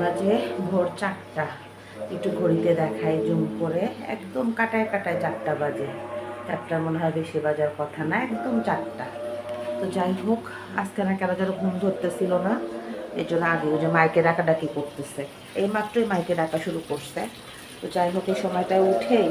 বাজে ভোর চারটা একটু ঘড়িতে দেখাই, জুম করে, একদম কাটায় কাটায় চারটা বাজে। চারটা মনে হয় বেশি বাজার কথা না, একদম চারটা। তো যাই হোক, আজকে না কেন যেন ঘুম ধরতেছিল না। এই জন্য আগে যে মাইকে ডাকাডাকি করতেছে। এই মাত্রই মাইকে ডাকা শুরু করছে। তো যাই হোক, এই সময়টায় উঠেই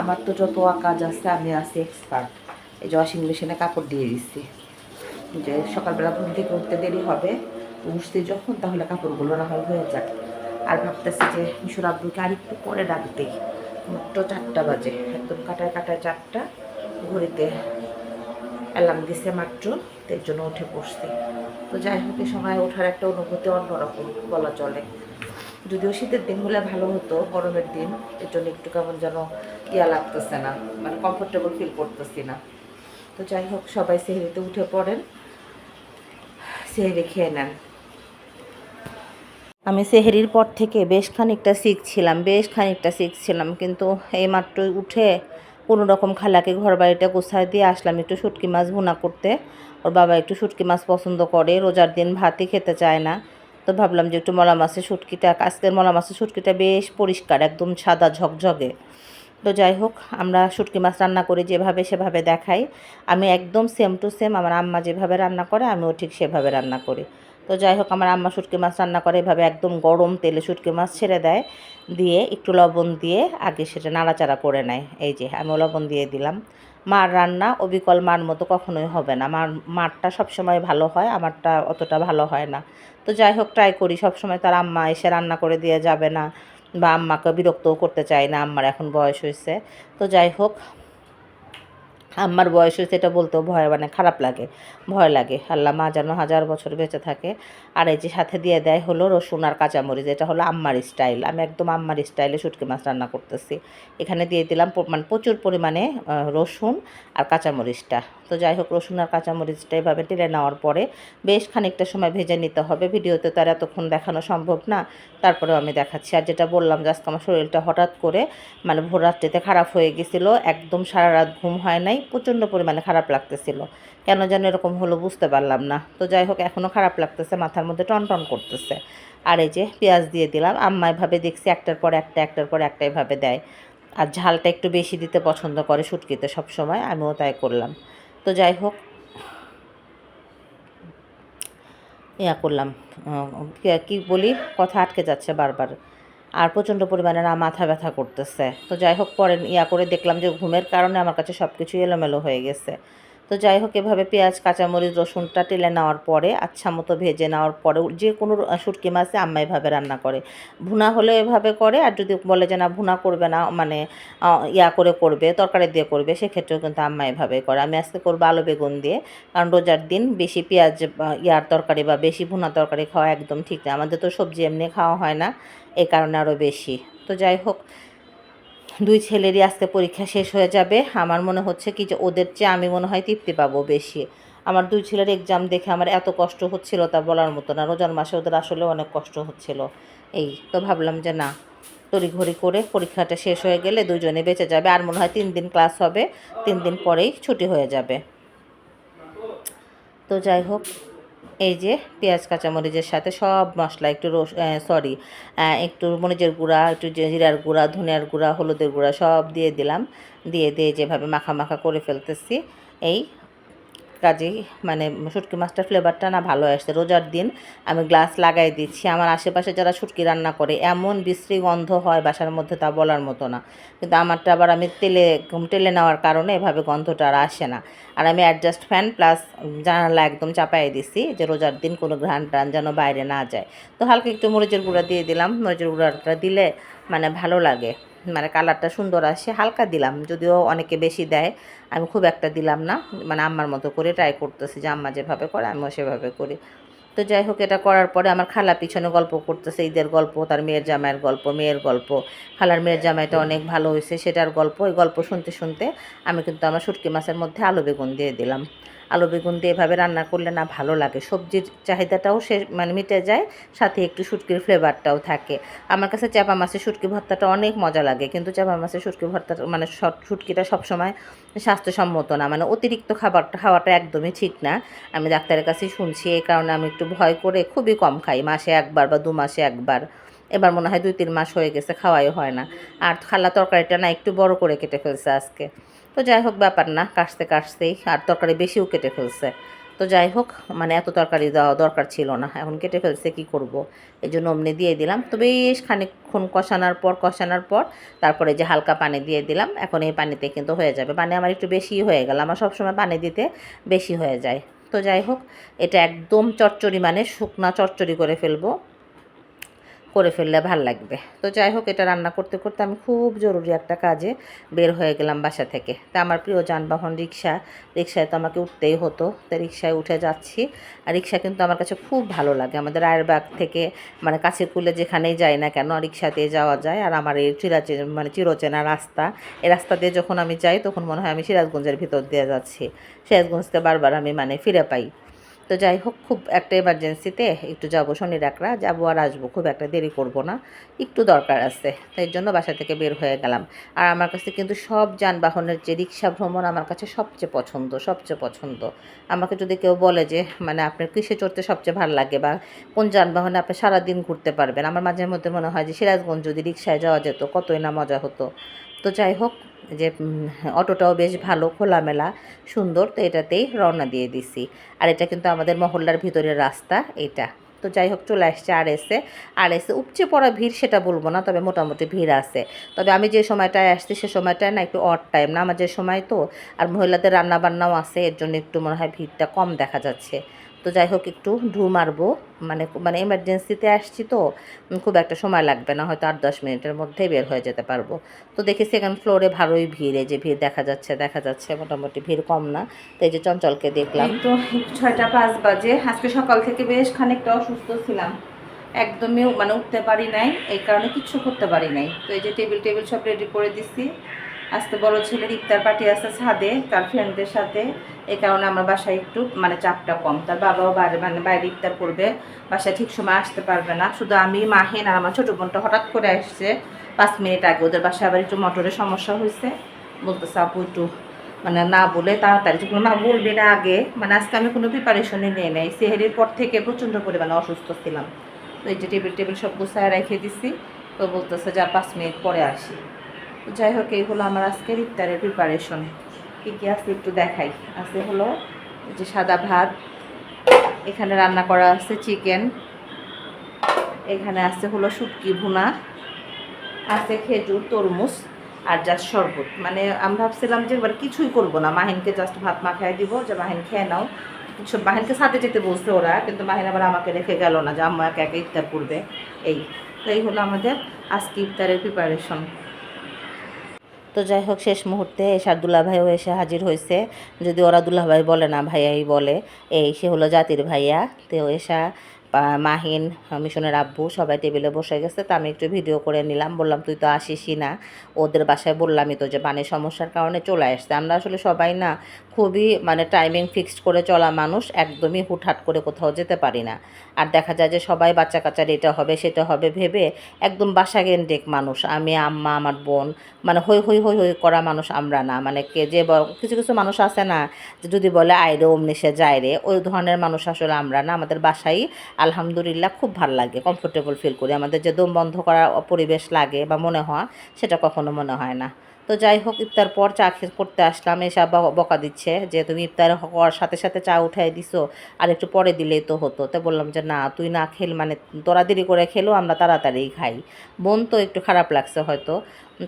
আমার তো যত কাজ আছে, আমি আছি এক্সপার্ট এই যে ওয়াশিং মেশিনে কাপড় দিয়ে দিচ্ছি। যে সকালবেলা ঘুম থেকে উঠতে দেরি হবে। উঠতে যখন, তাহলে কাপড়গুলো না হয় যাক। আর ভাবতেছি যে মিশর আব্বুকে আর একটু পরে ডাকতে। মাত্র চারটা বাজে, একদম কাটায় কাটায় চারটা। ঘড়িতে অ্যালার্ম দিছে মাত্র এর জন্য উঠে পড়ছি তো যাই হোক সময় ওঠার একটা অনুভূতি অন্যরকম বলা চলে। যদিও শীতের দিন হলে ভালো হতো, গরমের দিন, এর জন্য একটু কেমন যেন ইয়া লাগতেছে না মানে কমফোর্টেবল ফিল করতেছি না। তো যাই হোক, সবাই সেহরিতে উঠে পড়েন, সেহেরি খেয়ে নেন। আমি সেহেরির পর থেকে বেশ খানিকটা শিখছিলাম বেশ খানিকটা শিখছিলাম কিন্তু এই মাত্রই উঠে কোনো রকম খালাকে ঘর বাড়িটা গোছায় দিয়ে আসলাম একটু শুটকি মাছ ভুনা করতে। ওর বাবা একটু শুটকি মাছ পছন্দ করে, রোজার দিন ভাতই খেতে চায় না। তো ভাবলাম যে একটু মলা মাছের শুটকিটা, আজকের মলা মাছের শুটকিটা বেশ পরিষ্কার, একদম সাদা ঝকঝকে। তো যাই হোক, আমরা শুটকি মাছ রান্না করি যেভাবে সেভাবে দেখাই। আমি একদম সেম টু সেম আমার আম্মা যেভাবে রান্না করে, আমিও ঠিক সেভাবে রান্না করি। তো যাই হোক, আমার আম্মা শুটকি মাছ রান্না করে এভাবে একদম গরম তেলে শুটকি মাছ ছেড়ে দেয়। দিয়ে একটু লবণ দিয়ে আগে সেটা নাড়াচাড়া করে নেয়। এই যে, আমি লবণ দিয়ে দিলাম। মার রান্না অবিকল মার মতো কখনোই হবে না। মার, মারটা সবসময় ভালো হয়, আমারটা অতটা ভালো হয় না। তো যাই হোক ট্রাই করি। সবসময় তার আম্মা এসে রান্না করে দিয়ে যাবে না বা আম্মাকে বিরক্তও করতে চাই না। আম্মার এখন বয়স হয়েছে তো যাই হোক আম্মার বয়স হয়েছে এটা বলতেও ভয় মানে খারাপ লাগে, ভয় লাগে। আল্লাহ মা যেন হাজার বছর বেঁচে থাকে। আর এই যে সাথে দিয়ে দেয় হলো রসুন আর কাঁচামরিচ, এটা হলো আম্মার স্টাইল। আমি একদম আম্মার স্টাইলে শুটকি মাছ রান্না করতেছি। এখানে দিয়ে দিলাম মানে প্রচুর পরিমাণে রসুন আর কাঁচামরিচটা। তো যাই হোক, রসুন আর কাঁচামরিচটা এভাবে টেলে নেওয়ার পরে বেশ খানিকটা সময় ভেজে নিতে হবে। ভিডিওতে তো আর এতক্ষণ দেখানো সম্ভব না। তারপরেও আমি দেখাচ্ছি। আর যেটা বললাম যে আজকে আমার শরীরটা হঠাৎ করে মানে ভোর রাত্রিতে খারাপ হয়ে গেছিল, একদম সারা রাত ঘুম হয় নাই। প্রচণ্ড পরিমাণে খারাপ লাগতেছিল। কেন যেন এরকম হলো বুঝতে পারলাম না। তো যাই হোক এখনও খারাপ লাগতেছে, মাথার মধ্যে টন টন করতেছে। আর এই যে পেঁয়াজ দিয়ে দিলাম, আম্মা এভাবে দেখছি একটার পর একটা, একটার পর একটা এভাবে দেয়। আর ঝালটা একটু বেশি দিতে পছন্দ করে শুটকিতে সব সময় আমিও তাই করলাম। তো যাই হোক, ইয়া করলাম কি বলি? কথা আটকে যাচ্ছে বারবার। আর প্রচণ্ড পরিমাণে না মাথা ব্যথা করতেছে। তো যাই হোক, পরে ইয়া করে দেখলাম যে ঘুমের কারণে আমার কাছে সব কিছু এলোমেলো হয়ে গেছে। তো যাই হোক, এভাবে পেঁয়াজ, কাঁচামরিচ, রসুনটা টেলে নেওয়ার পরে আচ্ছা মতো ভেজে নেওয়ার পরে যে কোনো শুটকি মাছে আম্মা এভাবে রান্না করে। ভুনা হলে এভাবে করে, আর যদি বলে যে না, ভুনা করবে না মানে ইয়া করে করবে, তরকারি দিয়ে করবে, সেক্ষেত্রেও কিন্তু আম্মা এভাবে করে। আমি আজকে করব আলু বেগুন দিয়ে, কারণ রোজার দিন বেশি পেঁয়াজ ইয়ার তরকারি বা বেশি ভুনা তরকারি খাওয়া একদম ঠিক না। আমাদের তো সবজি এমনি খাওয়া হয় না এই কারণে আরও বেশি। তো যাই হোক দুই ছেলেরই আজকে পরীক্ষা শেষ হয়ে যাবে। আমার মনে হচ্ছে কি যে ওদের চেয়ে আমি মনে হয় তৃপ্তি পাবো বেশি। আমার দুই ছেলের এক্সাম দেখে আমার এত কষ্ট হচ্ছিল তা বলার মতো না। রোজার মাসে ওদের আসলে অনেক কষ্ট হচ্ছিল। এই তো ভাবলাম যে না, তড়িঘড়ি করে পরীক্ষাটা শেষ হয়ে গেলে দুজনে বেঁচে যাবে। আর মনে হয় তিন দিন ক্লাস হবে, তিন দিন পরেই ছুটি হয়ে যাবে। তো যাই হোক এই যে পেঁয়াজ, কাঁচামরিচের সাথে সব মশলা, একটু রস সরি একটু মরিচের গুঁড়া, একটু জিরার গুঁড়া, ধনিয়ার গুঁড়া, হলুদের গুঁড়া সব দিয়ে দিলাম। দিয়ে দিয়ে যেভাবে মাখা মাখা করে ফেলতেছি, এই কাজেই মানে শুটকি মাছটার ফ্লেভারটা না ভালো আসছে। রোজার দিন আমি গ্লাস লাগাই দিচ্ছি। আমার আশেপাশে যারা শুটকি রান্না করে, এমন বিশ্রী গন্ধ হয় বাসার মধ্যে তা বলার মতো না। কিন্তু আমারটা আবার আমি তেলে তেলে নেওয়ার কারণে এভাবে গন্ধটা আর আসে না। আর আমি অ্যাডজাস্ট ফ্যান প্লাস জানালা একদম চাপাই দিছি যে রোজার দিন কোনো ঘ্রাণ টান যেন বাইরে না যায়। তো হালকা একটু মরিচের গুঁড়া দিয়ে দিলাম। মরিচের গুঁড়াটা দিলে মানে ভালো লাগে। মানে কালারটা সুন্দর আসে হালকা দিলাম যদিও অনেকে বেশি দেয় আমি খুব একটা দিলাম না মানে আম্মার মতো করে ট্রাই করতেছি যে আম্মা যেভাবে করে আমিও সেভাবে করি। তো যাই হোক এটা করার পরে আমার খালা পিছনে গল্প করতেছে ঈদের গল্প তার মেয়ের জামাইয়ের গল্প মেয়ের গল্প। খালার মেয়ের জামাইটা অনেক ভালো হয়েছে সেটার গল্প ওই গল্প শুনতে শুনতে আমি কিন্তু আমার শুটকি মাছের মধ্যে আলু বেগুন দিয়ে দিলাম। আলু, বেগুন দিয়ে এভাবে রান্না করলে না ভালো লাগে। সবজির চাহিদাটাও সে মানে মিটে যায়, সাথে একটু শুটকির ফ্লেভারটাও থাকে। আমার কাছে চাপা মাছের শুটকি ভর্তাটা অনেক মজা লাগে, কিন্তু চাপা মাছের শুটকি ভর্তাটা মানে শুটকিটা সবসময় স্বাস্থ্যসম্মত না। মানে অতিরিক্ত খাবারটা, খাওয়াটা একদমই ঠিক না। আমি ডাক্তারের কাছে শুনছি, এই কারণে আমি একটু ভয় করে খুবই কম খাই, মাসে একবার বা দু মাসে একবার। এবার মনে হয় দুই, তিন মাস হয়ে গেছে, খাওয়াই হয় না। আর খালা তরকারিটা না একটু বড় করে কেটে ফেলছে আজকে। তো যাই হোক, ব্যাপার না, কাটতে কাটতেই। আর তরকারি বেশিও কেটে ফেলছে। তো যাই হোক মানে এত তরকারি দেওয়া দরকার ছিল না। এখন কেটে ফেলছে, কি করব? এই জন্য অমনি দিয়ে দিলাম। তো বেশ খানিকক্ষণ কষানোর পর কষানোর পর তারপরে যে হালকা পানি দিয়ে দিলাম, এখন এই পানিতে কিন্তু হয়ে যাবে। পানি আমার একটু বেশি হয়ে গেল, আমার সবসময় পানি দিতে বেশি হয়ে যায়। তো যাই হোক, এটা একদম চচ্চড়ি মানে শুকনা চচ্চড়ি করে ফেলব। করে ফেললে ভালো লাগবে। তো যাই হোক, এটা রান্না করতে করতে আমি খুব জরুরি একটা কাজে বের হয়ে গেলাম বাসা থেকে। তা আমার প্রিয় যানবাহন রিক্সা, রিক্সায় তো আমাকে উঠতেই হতো। তো রিক্সায় উঠে যাচ্ছি আর রিক্সা কিন্তু আমার কাছে খুব ভালো লাগে। আমাদের আয়েরবাগ থেকে মানে কাছে কুলে যেখানেই যাই না কেন রিক্সাতে যাওয়া যায়। আর আমার এই চিরাচে মানে চিরচেনা রাস্তা, এই রাস্তা দিয়ে যখন আমি যাই তখন মনে হয় আমি সিরাজগঞ্জের ভিতর দিয়ে যাচ্ছি। সিরাজগঞ্জকে বারবার আমি মানে ফিরে পাই। তো যাই হোক, খুব একটা এমার্জেন্সিতে একটু যাব শনি ডাকরা যাব আর আসব, খুব একটা দেরি করব না। একটু দরকার আছে, তাই জন্য বাসা থেকে বের হয়ে গেলাম। আর আমার কাছে কিন্তু সব যানবাহনের যে রিক্সা ভ্রমণ আমার কাছে সবচেয়ে পছন্দ সবচেয়ে পছন্দ। আমাকে যদি কেউ বলে যে মানে আপনার কিসে চড়তে সবচেয়ে ভালো লাগে? বা, কোন যানবাহনে আপনি সারাদিন ঘুরতে পারবেন? আমার মাঝে মধ্যে মনে হয় যে, সিরাজগঞ্জ যদি রিক্সায় যাওয়া যেত, কতই না মজা হতো। তো যাই হোক যে অটোটাও বেশ ভালো, খোলামেলা, সুন্দর, তো এটাতেই রওনা দিয়ে দিছি। আর এটা কিন্তু আমাদের মহল্লার ভিতরের রাস্তা, এটা। তো যাই হোক, চলে আসছে আর এসে আর এসে উপচে পড়া ভিড় সেটা বলব না, তবে মোটামুটি ভিড় আছে। তবে আমি যে সময়টায় আসছি, সে সময়টায় না একটু অড টাইম না আমার যে সময় তো, আর মহিলাদের রান্না বান্নাও আছে, এর জন্য একটু মনে হয় ভিড়টা কম দেখা যাচ্ছে। তো যাই হোক একটু ঢু মারবো। মানে মানে এমার্জেন্সিতে আসছি তো খুব একটা সময় লাগবে না, হয়তো আট, দশ মিনিটের মধ্যেই বের হয়ে যেতে পারব। তো দেখি সেকেন্ড ফ্লোরে ভালোই ভিড় যে ভিড় দেখা যাচ্ছে দেখা যাচ্ছে, মোটামুটি ভিড় কম না। তো এই যে চঞ্চলকে দেখলাম। তো ছয়টা পাঁচ বাজে, আজকে সকাল থেকে বেশ খানিকটা অসুস্থ ছিলাম। একদমই মানে উঠতে পারি নাই, এই কারণে কিচ্ছু করতে পারি নাই। তো এই যে টেবিল টেবিল সব রেডি করে দিছি। আজকে বড় ছেলের ইফতার পার্টি আছে ছাদে, তার ফ্রেন্ডদের সাথে। এই কারণে আমার বাসায় একটু মানে চাপটা কম। তার বাবাও বাইরে মানে বাইরে ইফতার করবে, বাসায় ঠিক সময় আসতে পারবে না। শুধু আমি, মাহিন আর আমার ছোটো বোনটা হঠাৎ করে আসছে, পাঁচ মিনিট আগে। ওদের বাসায় আবার একটু মোটরের সমস্যা হয়েছে। বলতেছে, আপু, একটু মানে না বলে তাড়াতাড়ি যখন মা বলবে না আগে। মানে আজকে আমি কোনো প্রিপারেশনই নিয়ে নেই। সেহেরির পর থেকে প্রচণ্ড পরিমাণে অসুস্থ ছিলাম। তো এই যে টেবিল টেবিল সব গুছায় রেখে দিছি। তো বলতেছে, যা, পাঁচ মিনিট পরে আসি। যাই হোক, এই হলো আমার আজকের ইফতারের প্রিপারেশন কী কী আছে একটু দেখাই। আছে হলো যে সাদা ভাত, এখানে রান্না করা আছে চিকেন এখানে আছে হলো শুটকি ভুনা, আছে খেজুর, তরমুজ আর জাস্ট শরবত। মানে আমি ভাবছিলাম যে এবার কিছুই করব না। মাহিনকে জাস্ট ভাত মাখায় দিব যে, মাহিন খেয়ে নাও। কিছু মাহিনকে সাথে যেতে বলছে ওরা, কিন্তু মাহিন আবার আমাকে রেখে গেল না যে আমাকে একা ইফতার করবে। এই, তো এই হলো আমাদের আজকে ইফতারের প্রিপারেশন তো যাই হোক, শেষ মুহূর্তে এসার দুলাভাইও এসে হাজির হয়েছে। যদি ওরা দুলাভাই বলে না, ভাইয়াই বলে। এই সে হলো জাতির ভাইয়া। তো এসা মাহিন, মিশনের আব্বু সবাই টেবিলে বসে গেছে। তা আমি একটু ভিডিও করে নিলাম। বললাম, তুই তো আসিসই না। ওদের বাসায় বললামই তো যে পানির সমস্যার কারণে চলে আসছে। আমরা আসলে সবাই না খুবই মানে টাইমিং ফিক্সড করে চলা মানুষ, একদমই হুটহাট করে কোথাও যেতে পারি না। আর দেখা যায় যে, সবাই বাচ্চা কাচ্চার এটা হবে, সেটা হবে ভেবে একদম বাসা কেন্দ্রিক মানুষ। আমি, আম্মা, আমার বোন মানে হই হই হই হই করা মানুষ আমরা না। মানে কে যে কিছু কিছু মানুষ আছে না যদি বলে আইরে অমনি সে যায় রে। ওই ধরনের মানুষ আসলে আমরা না। আমাদের বাসায় আলহামদুলিল্লাহ খুব ভালো লাগে কমফোর্টেবল ফিল করি। আমাদের যে দম বন্ধ করার পরিবেশ লাগে বা মনে হয় সেটা কখনো মনে হয় না। তো যাই হোক, ইফতার পর চা করতে আসলাম এসব বকা দিচ্ছে যে, তুমি ইফতার হওয়ার সাথে সাথে চা উঠাই দিছো, আর একটু পরে দিলেই তো হতো। তো বললাম যে, না, তুই না খেল মানে তোরা দেরি করে খেলেও আমরা তাড়াতাড়ি খাই। বোন তো একটু খারাপ লাগছে হয়তো।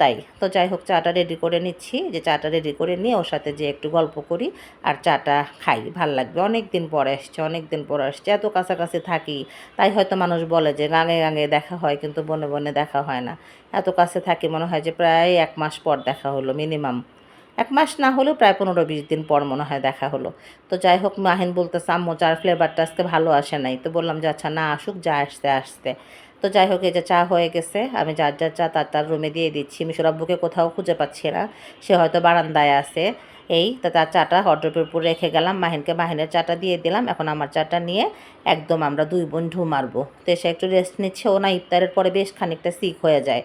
তাই, তো যাই হোক চাটা রেডি করে নিচ্ছি। যে চাটা রেডি করে নিয়ে ওর সাথে যে একটু গল্প করি আর চাটা খাই, ভালো লাগবে। অনেক দিন পরে আসছে অনেক দিন পরে আসছে। এত কাছাকাছি থাকি, তাই হয়তো মানুষ বলে যে গাঙে গাঙে দেখা হয়, কিন্তু বনে বনে দেখা হয় না। এত কাছে থাকি মনে হয় যে প্রায় এক মাস পর দেখা হলো মিনিমাম এক মাস না হলেও প্রায় পনেরো বিশ দিন পর মনে হয় দেখা হলো। তো যাই হোক মাহিন বলতেছে, আম্মু চার ফ্লেভারটা আজকে ভালো আসে নাই। তো বললাম যে আচ্ছা না আসুক, যা আসতে আসতে। তো যাই হোক, এই যে চা হয়ে গেছে। আমি যার যার চা তার তার রুমে দিয়ে দিচ্ছি। মিশর আব্বুকে কোথাও খুঁজে পাচ্ছি না। সে হয়তো বারান্দায় আছে। এই তো তার চাটা হটড্রপের উপর রেখে গেলাম। মাহিনকে মাহিনের চাটা দিয়ে দিলাম। এখন আমার চাটা নিয়ে একদম আমরা দুই বোন ঢু মারবো। তো সে একটু রেস্ট নিচ্ছে। ও না, ইফতারের পরে বেশ খানিকটা সিক হয়ে যায়।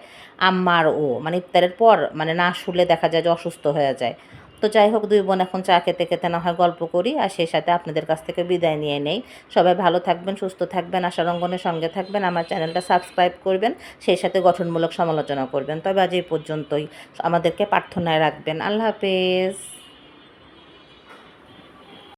আম্মার ও মানে ইফতারের পর মানে না শুলে দেখা যায় যে অসুস্থ হয়ে যায়। তো যাই হোক, দুই বোন এখন চা খেতে খেতে না হয় গল্প করি আর সেই সাথে আপনাদের কাছ থেকে বিদায় নিয়ে নেই। সবাই ভালো থাকবেন, সুস্থ থাকবেন, আশা রঙ্গনের সঙ্গে থাকবেন। আমার চ্যানেলটা সাবস্ক্রাইব করবেন, সেই সাথে গঠনমূলক সমালোচনা করবেন। তবে আজ এই পর্যন্তই। আমাদেরকে প্রার্থনায় রাখবেন। আল্লাহ হাফেজ।